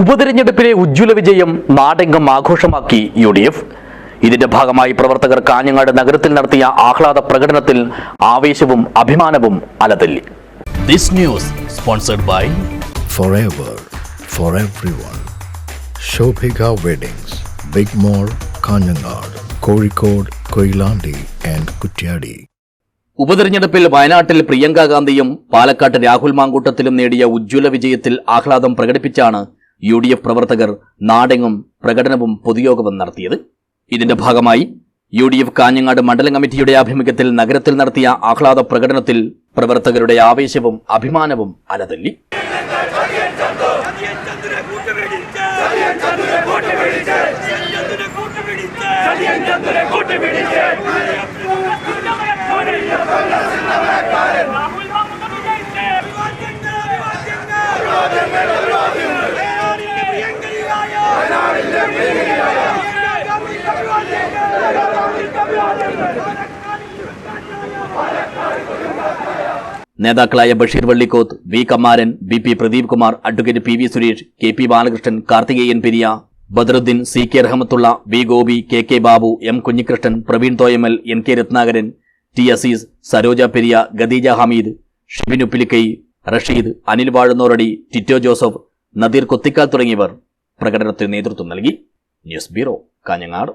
ഉപതെരഞ്ഞെടുപ്പിലെ ഉജ്ജ്വല വിജയം നാടെങ്കം ആഘോഷമാക്കി യു ഡി എഫ് ഇതിന്റെ ഭാഗമായി പ്രവർത്തകർ കാഞ്ഞങ്ങാട് നഗരത്തിൽ നടത്തിയ ആഹ്ലാദ പ്രകടനത്തിൽ ആവേശവും അഭിമാനവും അലതല്ലി. This news sponsored by four for everyone. Shobhika Weddings, Big mall Kanhangad Kozhikode Koilandi and Kuttiadi ഉപതെരഞ്ഞെടുപ്പിൽ വയനാട്ടിൽ പ്രിയങ്ക ഗാന്ധിയും പാലക്കാട്ട് രാഹുൽ മാങ്കൂട്ടത്തിലും നേടിയ ഉജ്ജ്വല വിജയത്തിൽ ആഹ്ലാദം പ്രകടിപ്പിച്ചാണ് യു ഡി എഫ് പ്രവർത്തകർ നാടെങ്ങും പ്രകടനവും പൊതുയോഗവും നടത്തിയത്. ഇതിന്റെ ഭാഗമായി യു ഡി എഫ് കാഞ്ഞങ്ങാട് മണ്ഡലം കമ്മിറ്റിയുടെ ആഭിമുഖ്യത്തിൽ നഗരത്തിൽ നടത്തിയ ആഹ്ലാദ പ്രകടനത്തിൽ പ്രവർത്തകരുടെ ആവേശവും അഭിമാനവും അലതല്ലി. നേതാക്കളായ Basheer Vallikoth V Kamaran B P Pradeep Kumar advocate P V Suresh K P Balakrishnan Karthikeyan Periya Badaruddin C K Rahmathulla V Gopi K K Babu M Kunhikrishnan Praveen Thoyamal N K Ratnakaran T Azeez Saroja Periya Khadeeja Hameed Shibin Uppilikkai Rasheed Anil Vazhunnoradi Tito Joseph Nadeer Kothikkal തുടങ്ങിയവർ പ്രകടനത്തിന് നേതൃത്വം നൽകി. News bureau Kanhangad.